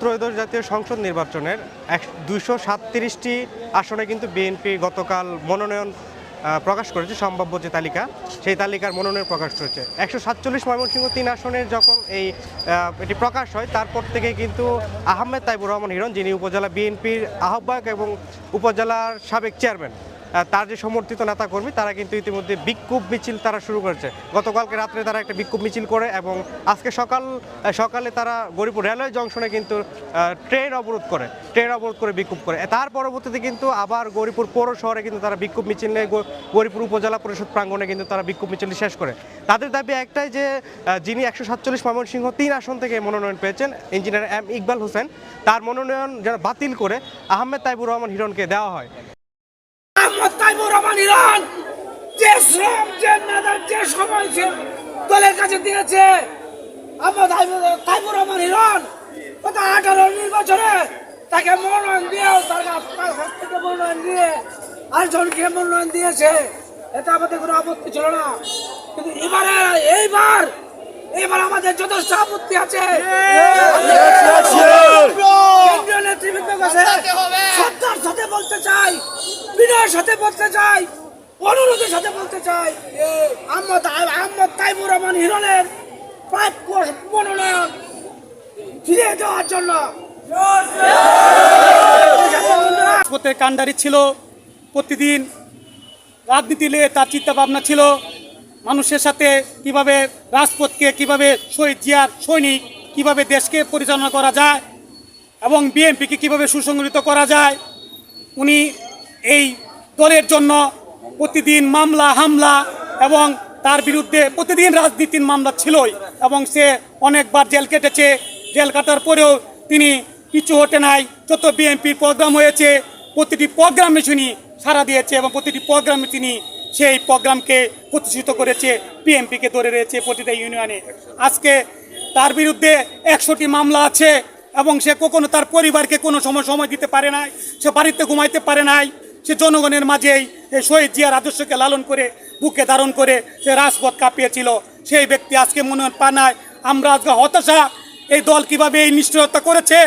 ত্রয়োদশ জাতীয় সংসদ নির্বাচনের এক দুশো সাতত্রিশটি আসনে কিন্তু বিএনপি গতকাল মনোনয়ন প্রকাশ করেছে, সম্ভাব্য যে তালিকা, সেই তালিকার মনোনয়ন প্রকাশ করেছে। একশো সাতচল্লিশ ময়মনসিংহ তিন আসনের যখন এই এটি প্রকাশ হয়, তারপর থেকে কিন্তু আহমেদ তাইবুর রহমান হিরণ, যিনি উপজেলা বিএনপির আহ্বায়ক এবং উপজেলার সাবেক চেয়ারম্যান তার যে সমর্থিত নেতাকর্মী, তারা কিন্তু ইতিমধ্যে বিক্ষোভ মিছিল তারা শুরু করেছে। গতকালকে রাত্রে তারা একটা বিক্ষোভ মিছিল করে এবং আজকে সকাল সকালে তারা গরিপুর রেলওয়ে জংশনে কিন্তু ট্রেন অবরোধ করে, ট্রেন অবরোধ করে বিক্ষোভ করে। তার পরবর্তীতে কিন্তু আবার গরিপুর পৌর শহরে কিন্তু তারা বিক্ষোভ মিছিল নিয়ে গরিপুর উপজেলা পরিষদ প্রাঙ্গণে কিন্তু তারা বিক্ষোভ মিছিল শেষ করে। তাদের দাবি একটাই যে যিনি একশো সাতচল্লিশ ময়মনসিংহ তিন আসন থেকে মনোনয়ন পেয়েছেন, ইঞ্জিনিয়ার এম ইকবাল হোসেন, তার মনোনয়ন যেন বাতিল করে আহমেদ তাইবুর রহমান হিরণকে দেওয়া হয়। রহমান যে শ্রম যে মেধার যে সময় সে দলের কাছে দিয়েছে আমার তাইবুর রহমান ইরান গত আঠারো নির্বাচনে তাকে মনোনয়ন দিয়েও তার কাছ- থেকে মনোনয়ন দিয়ে আরেকজনকে মনোনয়ন দিয়েছে এতে আমাদের কোনো আপত্তি ছিল না কিন্তু এবারে এইবার এবার আমাদের যথেষ্ট আপত্তি আছে কেন্দ্রীয় নেতৃবৃন্দ কাছে শ্রদ্ধার সাথে বলতে চাই, বিনয়ের সাথে বলতে চাই, অনুরোধের সাথে বলতে চাই, আহমদ আহমদ তাইবুর রহমান হিরণের প্রাপ্য মনোনয়ন ফিরে দেওয়ার জন্য। রাজপথের কাণ্ডারি ছিল, প্রতিদিন রাজনীতি নিয়ে তার চিন্তা ভাবনা ছিল, মানুষের সাথে কীভাবে রাজপথকে কীভাবে শহীদ জিয়ার সৈনিক কীভাবে দেশকে পরিচালনা করা যায় এবং বিএনপিকে কীভাবে সুসংগঠিত করা যায় উনি এই দলের জন্য প্রতিদিন মামলা, হামলা এবং তার বিরুদ্ধে প্রতিদিন রাজনীতির মামলা ছিলই এবং সে অনেকবার জেল কেটেছে। জেল কাটার পরেও তিনি পিছু হটে নাই। যত বিএনপির প্রোগ্রাম হয়েছে, প্রতিটি প্রোগ্রামে তিনি সাড়া দিয়েছে এবং প্রতিটি প্রোগ্রামে তিনি সেই প্রোগ্রামকে প্রতিষ্ঠিত করেছে। বিএনপিকে ধরে রয়েছে প্রতিটা ইউনিয়নে। আজকে তার বিরুদ্ধে একশোটি মামলা আছে। এবং সে কখনো তার পরিবারকে কোনো সময় সময় দিতে পারে নাই, সে বাড়িতে ঘুমাইতে পারে নাই, সে জনগণের মাঝেই এই শহীদ জিয়ার আদর্শকে লালন করে, বুকে ধারণ করে সে রাজপথ কাঁপিয়েছিল। সেই ব্যক্তি আজকে পায় নাই আমরা আজকে হতাশা, এই দল কীভাবে এই নিশ্চয়তা করেছে,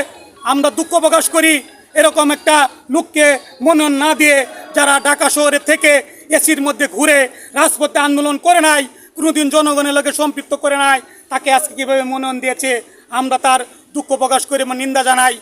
আমরা দুঃখ প্রকাশ করি। এরকম একটা লোককে মনোনয়ন না দিয়ে যারা ঢাকা শহরে থেকে এসির মধ্যে ঘুরে রাজপথে আন্দোলন করে নাই কোনোদিন জনগণের লোকে সম্পৃক্ত করে নাই। তাকে আজকে কীভাবে মনোনয়ন দিয়েছে, আমরা তার দুঃখ প্রকাশ করে নিন্দা জানাই।